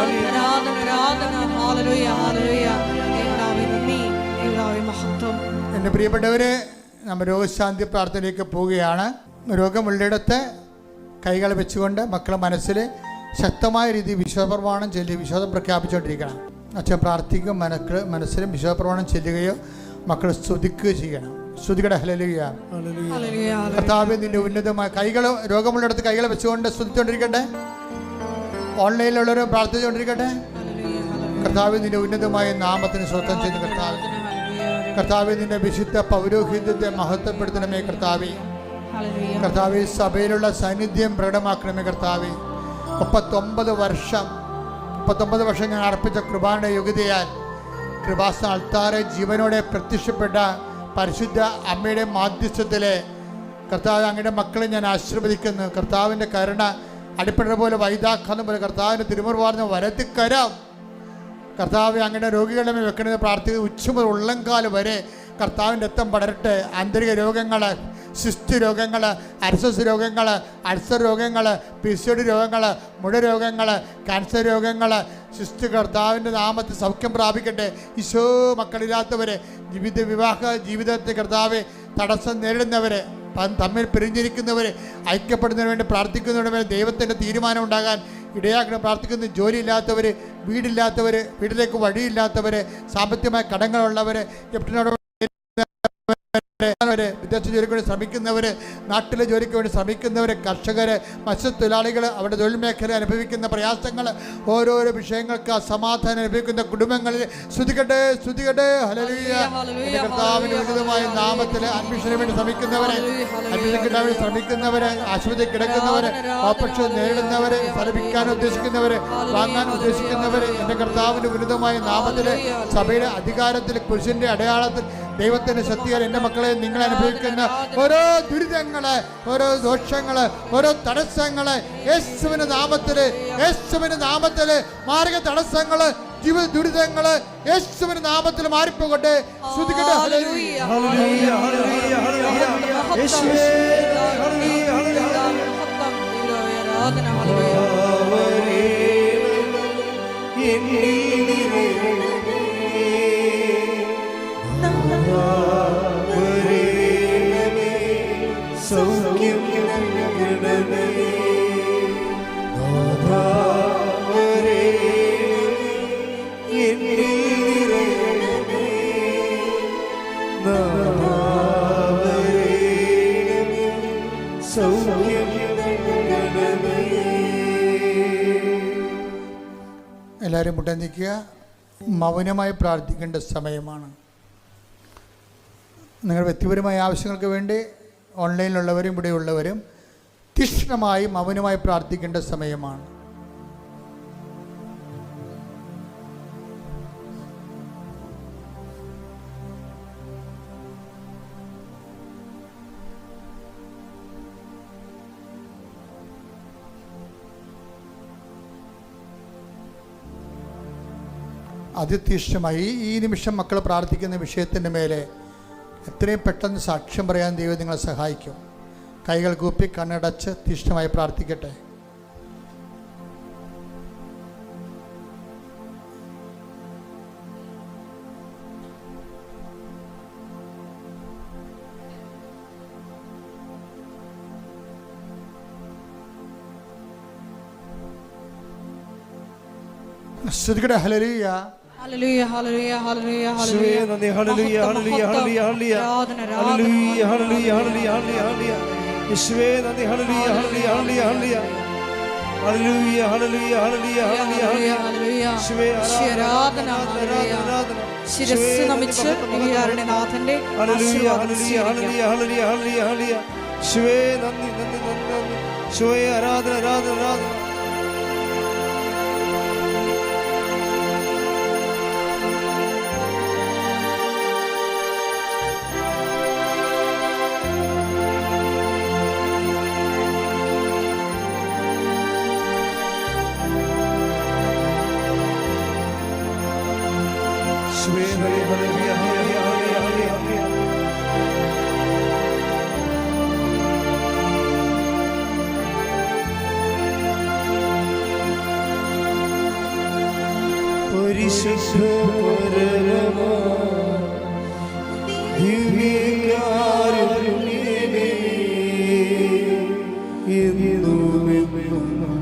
ആരാധന ആരാധന ഹാലലുയ ഹാലലുയ ദൈവനാമേ നന്ദി ദൈവനാമേ മഹത്വം. എന്റെ പ്രിയപ്പെട്ടവരെ നമ്മൾ രോഗശാന്തി പ്രാർത്ഥനയിലേക്ക് പോവുകയാണ്. രോഗമുള്ളിടത്ത് കൈകൾ വെച്ചുകൊണ്ട് മക്കളെ മനസ്സിൽ ശക്തമായ രീതിയിൽ വിശ്വാസപ്രമാണം ചൊല്ലി വിശ്വാസം പ്രഖ്യാപിച്ചുകൊണ്ടിരിക്കണം. അച്ഛൻ പ്രാർത്ഥിക്കും മനക്ക് മനസ്സിലും വിശ്വാസപ്രമാണം ചെല്ലുകയോ മക്കൾ സ്തുതിക്കുകയോ ചെയ്യണം. സ്തുതികട ഹലലുകയാണ് കർത്താവ് നിന്റെ ഉന്നതമായ കൈകൾ രോഗമുള്ളിടത്ത് കൈകൾ വെച്ചുകൊണ്ട് സ്തുതിച്ചുകൊണ്ടിരിക്കട്ടെ. ഓൺലൈനിലുള്ളവരും പ്രാർത്ഥിച്ചുകൊണ്ടിരിക്കട്ടെ. കർത്താവ് നിന്റെ ഉന്നതമായ നാമത്തിന് സ്വന്തം ചെയ്ത് കർത്താവ്. കർത്താവ് നിന്റെ വിശുദ്ധ പൗരോഹിത്യത്തെ മഹത്വപ്പെടുത്തണമേ കർത്താവ്. കർത്താവ് സഭയിലുള്ള സാന്നിധ്യം പ്രകടമാക്കണമേ കർത്താവ്. മുപ്പത്തൊമ്പത് വർഷം മുപ്പത്തൊമ്പത് വർഷം ഞാൻ അർപ്പിച്ച കൃപാന്റെ യോഗ്യതയാൽ കൃപാസ അൾത്താറെ ജീവനോടെ പ്രത്യക്ഷപ്പെട്ട പരിശുദ്ധ അമ്മയുടെ മാധ്യസ്ഥത്തിലെ കർത്താവ് അങ്ങയുടെ മക്കളെ ഞാൻ ആശീർവദിക്കുന്നു. കർത്താവിന്റെ കരുണ അടിപ്പെടുന്ന പോലെ വൈതാഖാന്ന് പോലെ കർത്താവിന്റെ തിരുമുറവാർന്ന് വരത്തിക്കരാം. കർത്താവ് അങ്ങനെ രോഗികളുടെ മേൽ വെക്കണമെന്ന് പ്രാർത്ഥിക്കുന്നത് ഉച്ച മുതൽ ഉള്ളംകാൽ വരെ കർത്താവിന്റെ രക്തം പടരട്ടെ. ആന്തരിക രോഗങ്ങൾ സിസ്റ്റ് രോഗങ്ങൾ അർസസ് രോഗങ്ങൾ അൾസർ രോഗങ്ങൾ പി രോഗങ്ങൾ മുഴ രോഗങ്ങൾ ക്യാൻസർ രോഗങ്ങൾ സിസ്റ്റ് കർത്താവിന്റെ നാമത്തിൽ സൗഖ്യം പ്രാപിക്കട്ടെ. ഈശോ മക്കളില്ലാത്തവരെ ജീവിത വിവാഹ ജീവിതത്തെ കർത്താവ് തടസ്സം നേരിടുന്നവരെ തമ്മിൽ പിരിഞ്ഞിരിക്കുന്നവരെ ഐക്യപ്പെടുന്നതിന് വേണ്ടി പ്രാർത്ഥിക്കുന്നതിന് വേണ്ടി ദൈവത്തിന്റെ തീരുമാനം ഉണ്ടാകാൻ ഇടയാക്കണം. പ്രാർത്ഥിക്കുന്ന ജോലിയില്ലാത്തവർ വീടില്ലാത്തവർ വീട്ടിലേക്ക് വഴിയില്ലാത്തവർ സാമ്പത്തികമായ കടങ്ങളുള്ളവർ ക്യാപ്റ്റനോട് വരെ വിദേശ ജോലിക്ക് വേണ്ടി ശ്രമിക്കുന്നവർ നാട്ടിലെ ജോലിക്ക് വേണ്ടി ശ്രമിക്കുന്നവർ കർഷകർ മത്സ്യത്തൊഴിലാളികൾ അവരുടെ തൊഴിൽ മേഖല അനുഭവിക്കുന്ന പ്രയാസങ്ങൾ ഓരോരോ വിഷയങ്ങൾക്ക് സമാധാനം അനുഭവിക്കുന്ന കുടുംബങ്ങളിൽ ശ്രുതികട്ടെ ശ്രുതികട്ടെ കർത്താവിന് ഉചിതമായ നാമത്തിൽ അഡ്മിഷന് വേണ്ടി ശ്രമിക്കുന്നവരെ അഡ്മിഷൻ കിട്ടാൻ വേണ്ടി ശ്രമിക്കുന്നവരെ ആശുപത്രി കിടക്കുന്നവരെ ഓപ്പറേഷൻ നേരിടുന്നവരെ ഫലപ്പിക്കാൻ ഉദ്ദേശിക്കുന്നവരെ വാങ്ങാൻ ഉദ്ദേശിക്കുന്നവരെ എന്റെ കർത്താവിന്റെ ഉന്നതമായ നാമത്തിൽ സഭയുടെ അധികാരത്തിൽ പുരുഷന്റെ അടയാളത്തിൽ ദൈവത്തിന്റെ ശക്തിയാൽ എന്റെ മക്കളെ നിങ്ങൾ അനുഭവിക്കുന്ന ഓരോ ദുരിതങ്ങളെ ഓരോ ദോഷങ്ങൾ ഓരോ തടസ്സങ്ങളെ യേശുവിന്റെ നാമത്തിൽ യേശുവിന്റെ നാമത്തിൽ മാർഗ തടസ്സങ്ങൾ ജീവിത ദുരിതങ്ങൾ യേശുവിന്റെ നാമത്തിൽ മാറിപ്പോകട്ടെ ശ്രുതികട്ടെ ഹല്ലേലൂയ. ഹല്ലേലൂയ എല്ലാവരും മുട്ട നിൽക്കുക. മൗനമായി പ്രാർത്ഥിക്കേണ്ട സമയമാണ്. നിങ്ങൾ വ്യക്തിപരമായ ആവശ്യങ്ങൾക്ക് വേണ്ടി ഓൺലൈനിലുള്ളവരും ഇവിടെയുള്ളവരും തീക്ഷ്ണമായി മൗനമായി പ്രാർത്ഥിക്കേണ്ട സമയമാണ്. അതിതീക്ഷ്ണമായി ഈ നിമിഷം മക്കൾ പ്രാർത്ഥിക്കുന്ന വിഷയത്തിന്റെ മേലെ എത്രയും പെട്ടെന്ന് സാക്ഷ്യം പറയാൻ ദൈവം നിങ്ങളെ സഹായിക്കും. കൈകൾ കൂപ്പി കണ്ണടച്ച് തീഷ്ണമായി പ്രാർത്ഥിക്കട്ടെ. ശ്രുതികട ഹലരിയ ശിരസ് നമിച്ച് ദിവ്യാരുടെ നാഥന്റെ ഹല്ലേലൂയ. നന്ദി നന്ദി നന്ദി നന്ദി ആരാധന ആരാധന ആരാധന പരിശുദ്ധ പരമ ദിവ്യകാരുണ്യമേ എന്നുമെന്നും പരിശുദ്ധ